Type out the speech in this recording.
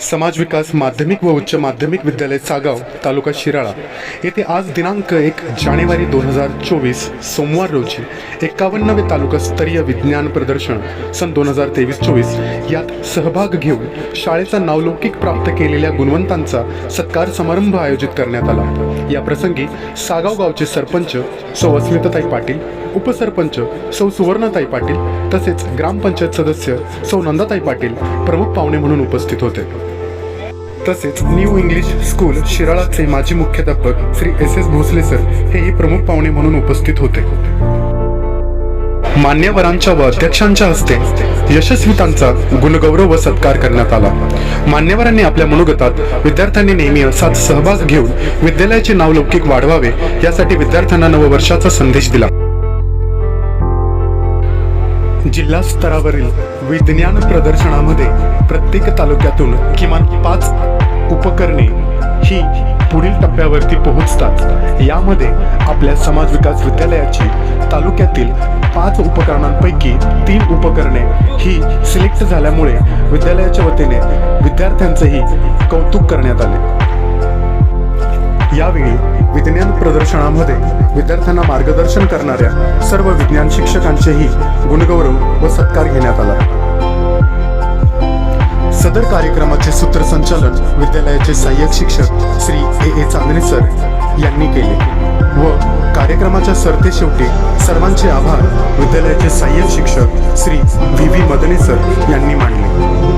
समाज विकास माध्यमिक व उच्च माध्यमिक विद्यालय सागाव तालुका शिराळा. येथे आज दिनांक एक जानेवारी दोन हजार चोवीस सोमवार रोजी एकावन्नवे तालुकास्तरीय विज्ञान प्रदर्शन सन दोन हजार तेवीस चोवीस. यात सहभाग घेऊन शाळेचा नावलौकिक प्राप्त केलेल्या गुणवंतांचा सत्कार समारंभ आयोजित करण्यात आला. या प्रसंगी सागाव गावचे सरपंच सौ अस्मिताताई पाटील उपसरपंच सौ सुवर्णाताई पाटील तसेच ग्रामपंचायत सदस्य सौ नंदाताई पाटील प्रमुख पाहुणे म्हणून उपस्थित होते. तसेच न्यू इंग्लिश स्कूल शिराळाचे माजी मुख्याध्यापक Shri S S Bhosale sir हेही प्रमुख पाहुणे म्हणून उपस्थित होते. मान्यवरांच्या व अध्यक्षांच्या हस्ते यशस्वीतांचा गुणगौरव व सत्कार करण्यात आला. मान्यवरांनी आपल्या मनोगतात विद्यार्थ्यांनी नेहमी असाच सहभाग घेऊन विद्यालयाचे नाव लौकिक वाढवावे यासाठी विद्यार्थ्यांना नववर्षाचा संदेश दिला. जिल्हा स्तरावरील विज्ञान प्रदर्शनामध्ये प्रत्येक तालुक्यातून किमान पाच उपकरणे ही पुढील टप्प्यावरती पोहोचतात. यामध्ये आपल्या समाज विकास विद्यालयाची तालुक्यातील पाच उपकरणांपैकी तीन उपकरणे ही सिलेक्ट झाल्यामुळे विद्यालयाच्या वतीने विद्यार्थ्यांचंही कौतुक करण्यात आले. यावेळी विज्ञान प्रदर्शनामध्ये विद्यार्थ्यांना मार्गदर्शन करणाऱ्या सर्व विज्ञान शिक्षकांचेही गुणगौरव व सत्कार घेण्यात आला. सदर कार्यक्रमाचे सूत्रसंचालन विद्यालयाचे सहाय्यक शिक्षक श्री ए. ए. चांदणे सर यांनी केले व कार्यक्रमाच्या सरते शेवटी सर्वांचे आभार विद्यालयाचे सहाय्यक शिक्षक Shri V. V. Madane sir यांनी मांडले